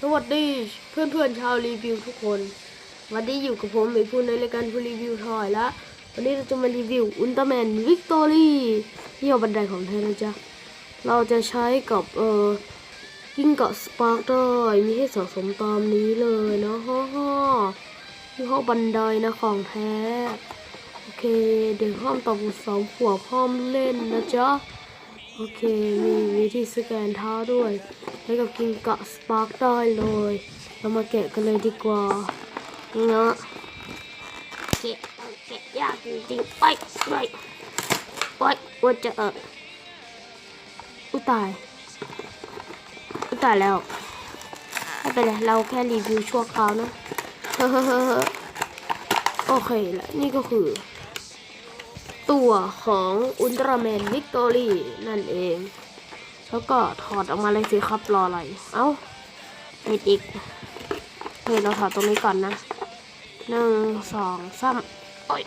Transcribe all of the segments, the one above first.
สวัสดีเพื่อนเพื่อนชาวรีวิวทุกคนวันนี้อยู่กับผมอีกผู้ในรายการผู้รีวิวทอยละวันนี้เราจะมารีวิวอุลตร้าแมนวิกตอรี่ที่เอาบันไดของเธอนะจ๊ะเราจะใช้กับเอ่อกิ้งเกาะสปาร์กด้วยมีให้สะสมตามนี้เลยเนาะฮ่อฮ่อที่ห้อบันไดนะของแท้ เคเด็กห้องต่อบุตรสองขวบห้อมเล่นนะจ๊ะ โอเค มีวิธีสแกนเท้าด้วยให้กับกินเกาะสปาร์กได้เลย เรามาแกะกันเลยดีกว่าเงาะแกะแกะยากจริงๆไปไปไปว่าจะเอออุตายอุตายแล้วไม่เป็นไรเราแค่รีวิวชั่วคราวนะ โอเคแล้วนี่ก็คือ ตัวของอุลตร้าแมนวิกตอรี่นั่นเอง แล้วก็ถอดออกมาเลยสิครับรออะไร เอ้าไม่อีกเฮ้ยเราถอดตรงนี้ก่อนนะหนึ่งสองสามโอ้ย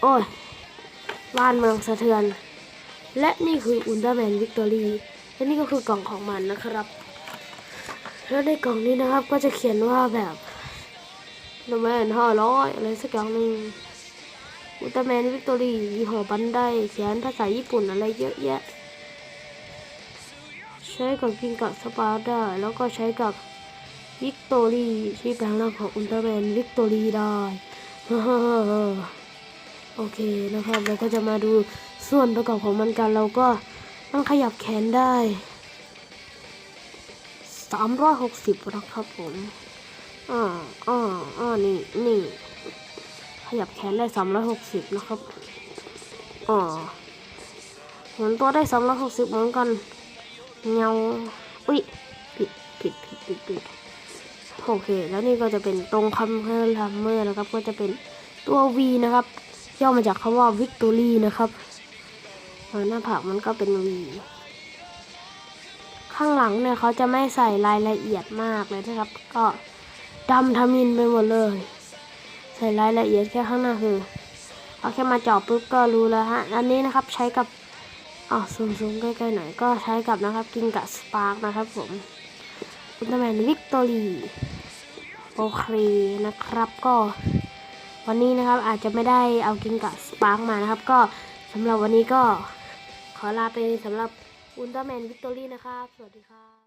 โอ้ยบ้านเมืองสะเทือน และนี่คืออุลตร้าแมนวิกตอรี่และนี่ก็คือกล่องของมันนะครับ แล้วในกล่องนี้นะครับก็จะเขียนว่าแบบอุลตร้าแมนห้าร้อยอะไรสักอย่างหนึ่ง อุลตร้าแมนวิกตอรี่ยี่ห้อบันไดเขียนภาษาญี่ปุ่นอะไรเยอะแยะ ใช้กับกินกับสปาร์ด้แล้วก็ใช้กับวิกตอรี่ที่แปลงร่างของอุลตร้าแมนวิกตอรี่ได้โอเคนะครับเราก็จะมาดูส่วนประกอบของมันกันเราก็มันขยับแขนได้360นะครับผมอ่าอ่าอ่านี่นี่ ยับแขนได้ 360 นะครับ อ๋อหมุนตัวได้ 360 เหมือนกัน เงา อุ้ยผิด ผิด ผิด ผิดผิดโอเค แล้วนี่ก็จะเป็นตรงคัมเพอร์ลัมเมอร์นะครับ ก็จะเป็นตัว V นะครับ ย่อมาจากคำว่า Victory นะครับหน้าผากมันก็เป็น V ข้างหลังเนี่ยเขาจะไม่ใส่รายละเอียดมากเลยนะครับ ก็ดำทามินไปหมดเลย ส่รายละเอียดแค่ข้างหน้าคือเอาแค่มาจาะปุ๊บก็รู้แล้วฮะ อันนี้นะครับใช้กับอ๋อซูมซูมใกล้ๆหน่อยก็ใช้กับนะครับกินกับสปาร์กนะครับผมอุลตร้าแมนวิกตอรี่โอเคนะครับก็วันนี้นะครับอาจจะไม่ได้เอากินกับสปาร์กมานะครับ ก็สำหรับวันนี้ก็ขอลาไปสำหรับอุลตร้าแมนวิกตอรี่นะครับ สวัสดีครับ